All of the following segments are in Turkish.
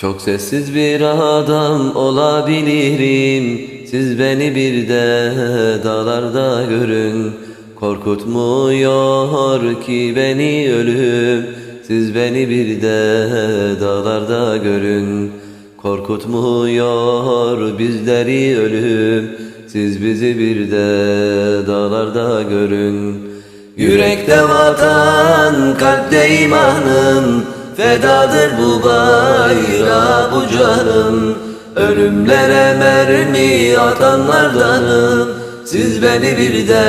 Çok sessiz bir adam olabilirim. Siz beni bir de dağlarda görün. Korkutmuyor ki beni ölüm. Siz beni bir de dağlarda görün. Korkutmuyor bizleri ölüm. Siz bizi bir de dağlarda görün. Yürekte vatan, kalpte imanım Fedadır bu bayrağı bu canım. Ölümlere mermi atanlardanım. Siz beni bir de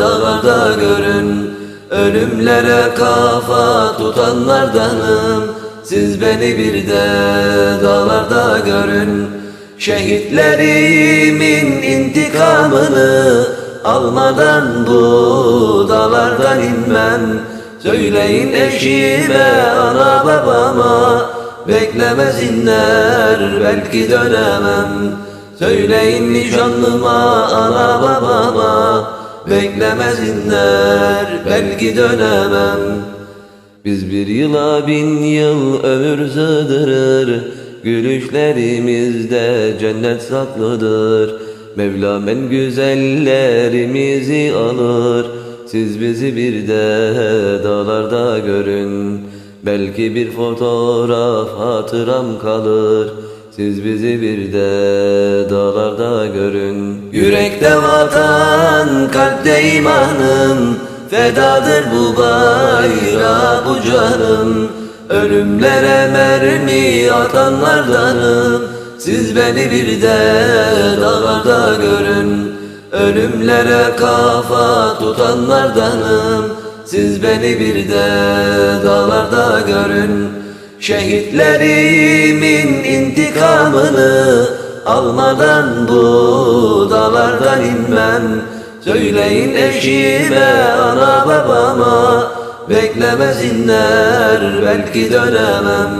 dağlarda görün. Ölümlere kafa tutanlardanım. Siz beni bir de dağlarda görün. Şehitlerimin intikamını Almadan bu dağlardan inmem Söyleyin eşime, ana babama. Beklemez inler, belki dönemem. Söyleyin nişanlıma, ana babama. Beklemez inler, belki dönemem. Biz bir yıla bin yıl ömür sığdırır. Gülüşlerimizde cennet saklıdır. Mevlam en güzellerimizi alır Siz bizi bir de dağlarda görün. Belki bir fotoğraf hatıram kalır. Siz bizi bir de dağlarda görün. Yürekte vatan, kalpte imanım. Fedadır bu bayrağı bu canım Ölümlere mermi atanlardanım. Siz beni bir de dağlarda görün Ölümlere kafa tutanlardanım. Siz beni bir de dağlarda görün. Şehitlerimin intikamını Almadan bu dağlardan inmem. Söyleyin eşime, ana babama Beklemez inler, belki dönemem.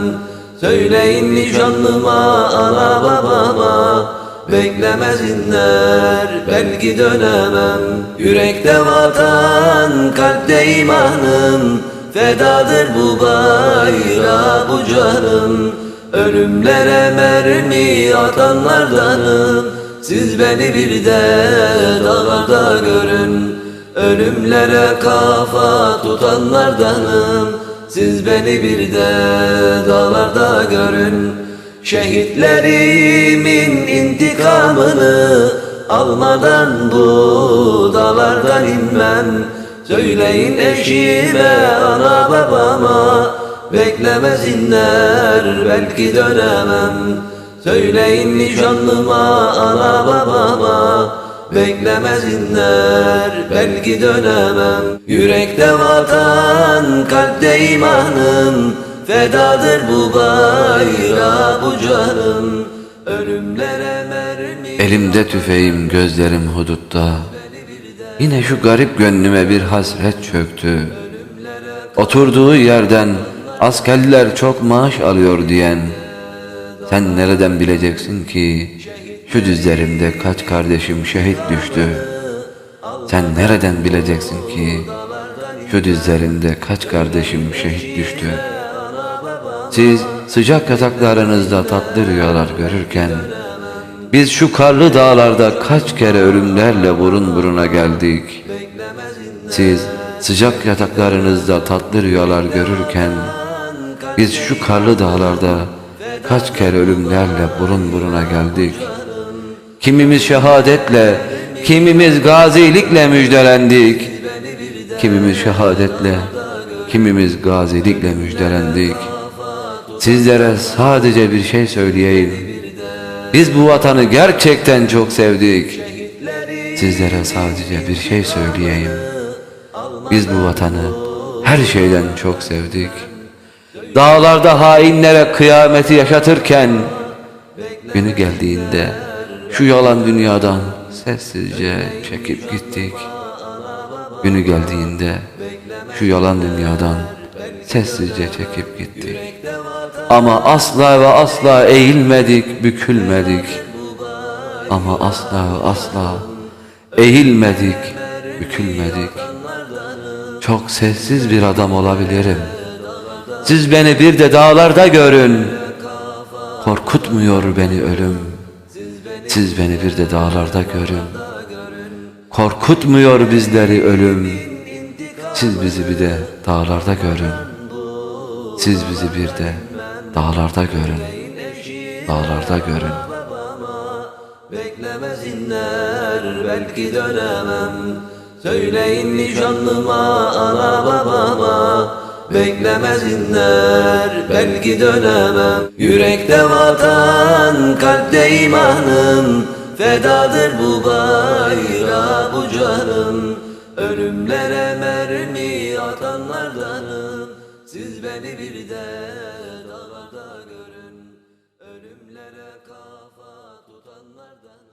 Söyleyin nişanlıma, ana babama Beklemez inler, belki dönemem. Yürekte vatan, kalpte imanım. Fedadır bu bayrağı bu canım. Ölümlere mermi atanlardanım. Siz beni bir de dağlarda görün. Ölümlere kafa tutanlardanım. Siz beni bir de dağlarda görün Şehitlerimin intikamını Almadan bu dağlardan inmem. Söyleyin eşime, ana babama Beklemez inler, belki dönemem. Söyleyin nişanlıma, ana babama Beklemez inler, belki dönemem. Yürekte vatan, kalpte imanım Fedadır bu bayrağı bu canım Ölümlere mermi Elimde tüfeğim, gözlerim hudutta. Yine şu garip gönlüme bir hasret çöktü. Oturduğu yerden askerler çok maaş alıyor diyen. Sen nereden bileceksin ki şu dizlerimde kaç kardeşim şehit düştü. Sen nereden bileceksin ki şu dizlerimde kaç kardeşim şehit düştü. Siz sıcak yataklarınızda tatlı rüyalar görürken biz şu karlı dağlarda kaç kere ölümlerle burun buruna geldik. Siz sıcak yataklarınızda tatlı rüyalar görürken biz şu karlı dağlarda kaç kere ölümlerle burun buruna geldik. Kimimiz şehadetle, kimimiz gazilikle müjdelendik. Kimimiz şehadetle, kimimiz gazilikle müjdelendik. Sizlere sadece bir şey söyleyeyim. Biz bu vatanı gerçekten çok sevdik. Sizlere sadece bir şey söyleyeyim. Biz bu vatanı her şeyden çok sevdik. Dağlarda hainlere kıyameti yaşatırken günü geldiğinde şu yalan dünyadan sessizce çekip gittik. Günü geldiğinde şu yalan dünyadan sessizce çekip gittik. Ama asla ve asla eğilmedik, bükülmedik. Ama asla ve asla eğilmedik, bükülmedik. Çok sessiz bir adam olabilirim. Siz beni bir de dağlarda görün. Korkutmuyor beni ölüm Siz beni bir de dağlarda görün Korkutmuyor bizleri ölüm Siz bizi bir de dağlarda görün Siz bizi bir de dağlarda görün. Dağlarda görün. Beklemesinler belki dönemem. Söyleyin nişanlıma ana babama. Beklemesinler belki dönemem. Yürekte vatan kalpte imanım. Fedadır bu bayrağa bu canım. Ölümlere mermi atanlardanım Siz beni bir de dağlarda görün. Ölümlere kafa tutanlardan